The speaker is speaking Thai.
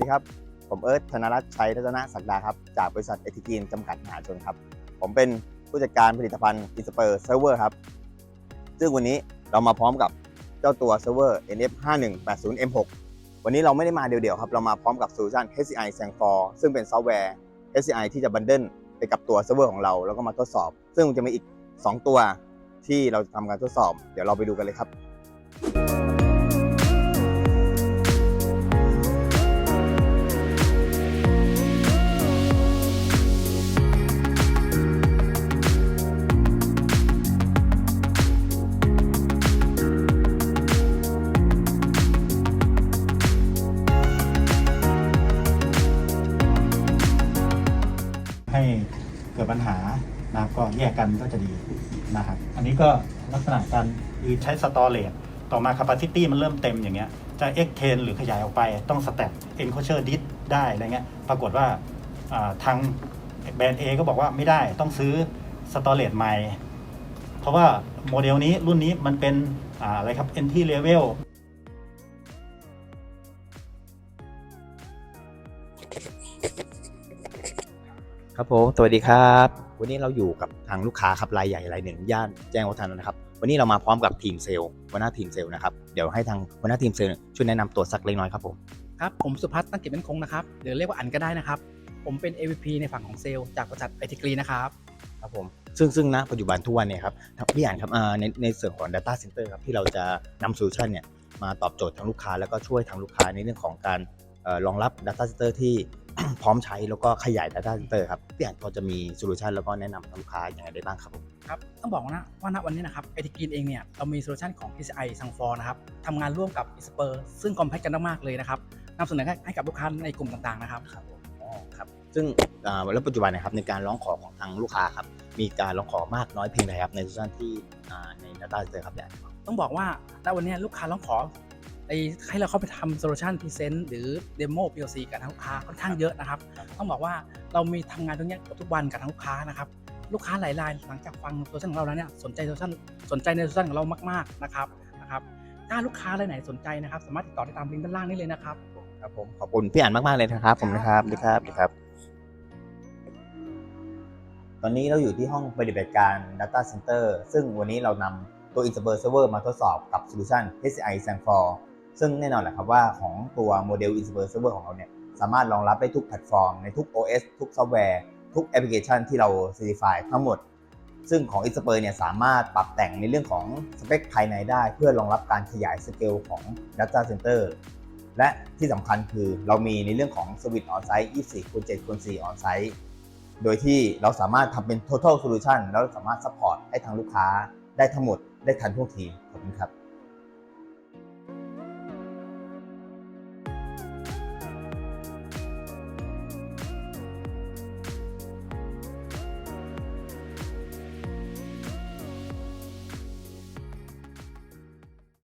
ดีครับ ผมเอิร์ธธนรัตน์ชัยรัตนศักดาครับ จากบริษัทเอทิกีนจำกัดมหาชนครับ ผมเป็นผู้จัดการผลิตภัณฑ์อินสเปอร์เซิร์ฟเวอร์ครับ ซึ่งวันนี้เรามาพร้อมกับเจ้าตัวเซิร์ฟเวอร์ NF 5 1 8 0 M6 วันนี้เราไม่ได้มาเดี่ยวๆครับ เรามาพร้อมกับโซลูชัน HCI s a n g f o r ซึ่งเป็นซอฟต์แวร์ HCI ที่จะบันเดิลไปกับตัวเซิร์ฟเวอร์ของเราแล้วก็มาทดสอบ ซึ่งจะมีอีก 2 ตัวที่เราจะทำการทดสอบ เดี๋ยวเราไปดูกันเลยครับ ให้เกิดปัญหานะครับก็แยกกันก็จะดีนะครับ อันนี้ก็ลักษณะการคือใช้สตอเรจต่อมา capacity มันเริ่มเต็มอย่างเงี้ย จะ extend หรือขยายออกไปต้อง stack enclosure disk ได้อะไรเงี้ย ปรากฏว่าทางแบรนด์ A ก็บอกว่าไม่ได้ต้องซื้อสตอเรจใหม่ เพราะว่าโมเดลนี้รุ่นนี้มันเป็นอ่าอะไรครับ entry level ครับผม สวัสดีครับ วันนี้เราอยู่กับทางลูกค้าครับรายใหญ่รายหนึ่งย่านแจ้งวัฒนะนะครับ วันนี้เรามาพร้อมกับทีมเซลล์หัวหน้าทีมเซลล์นะครับ เดี๋ยวให้ทางหัวหน้าทีมเซลล์ช่วยแนะนำตัวสักเล็กน้อยครับผม ครับผมสุพัฒน์ตั้งกิจมั่นคงนะครับหรือเรียกว่าอันก็ได้นะครับ ผมเป็น AVP ในฝั่งของเซลล์จากบริษัทไอทีกรีนะครับ ครับผม ซึ่งซึ่งณปัจจุบันทุกวันเนี่ยครับทางพี่อ่านครับอ่าในในส่วนของ Data Center ครับที่เราจะนำโซลูชันเนี่ยมาตอบโจทย์ทางลูกค้าแล้วก็ช่วยทางลูกค้าในเรื่องของการเอ่อรองรับ Data Center ที่ พร้อมใช้แล้วก็ขยาย Data Center ครับพี่อ่านพอจะมีโซลูชันแล้วก็แนะนำทางลูกค้าอย่างไรได้บ้างครับผม ครับต้องบอกนะว่าณวันนี้นะครับไอทีกรีเองเนี่ยเรามีโซลูชันของ PCI สังฟอร์นะครับทำงานร่วมกับ i s p e r ซึ่งคอมแพคกันมากๆเลยนะครับนำเสนอให้ให้กับลูกค้าในกลุ่มต่างๆนะครับครับผมอ๋อครับซึ่งอ่าแล้วปัจจุบันนะครับในการร้องขอของทางลูกค้าครับมีการร้องขอมากน้อยเพียงใดครับในโซลูชันที่อ่าใน Data Center ครับเนี่ยต้องบอกว่าณวันนี้ลูกค้าร้องขอ ไอให้เราเข้าไปทำโซลูชันพรีเซนต์หรือเดโม POC กับทางลูกค้าค่อนข้างเยอะนะครับ ต้องบอกว่าเรามีทำงานตรงเนี้ยเกือบทุกวันกับทางลูกค้านะครับ ลูกค้าหลายรายหลังจากฟังโซลูชันของเราแล้วเนี่ยสนใจโซลูชันสนใจในโซลูชันของเรามากๆนะครับนะครับถ้าลูกค้ารายไหนสนใจนะครับ สามารถติดต่อได้ตามลิงก์ด้านล่างนี้เลยนะครับครับผมขอบคุณพี่อ่านมากๆเลยนะครับผมนะครับสวัสดีครับสวัสดีครับ ตอนนี้เราอยู่ที่ห้องปฏิบัติการ Data Center ซึ่งวันนี้เรานำตัว i n s e r v e r Server มาทดสอบกับ Solution HCI s a n f o r ซึ่งแน่นอนแหละครับว่าของตัวโมเดล i n s e r v e r Server ของเราเนี่ยสามารถรองรับได้ทุกแพลตฟอร์มในทุก OS ทุกซอฟต์แวร์ ทุกแอปพลิเคชันที่เรา certify ทั้งหมด ซึ่งของ i n s e r v e r เนี่ยสามารถปรับแต่งในเรื่องของสเปคภายในได้ เพื่อรองรับการขยายสเกลของ Data Center และที่สำคัญคือเรามีในเรื่องของ Service On Site 24คูณ7คูณ4 On Site โดยที่เราสามารถทำเป็น total solution แล้วสามารถ support ให้ทางลูกค้าได้ทั้งหมดได้ทันท่วงทีขอบคุณครับ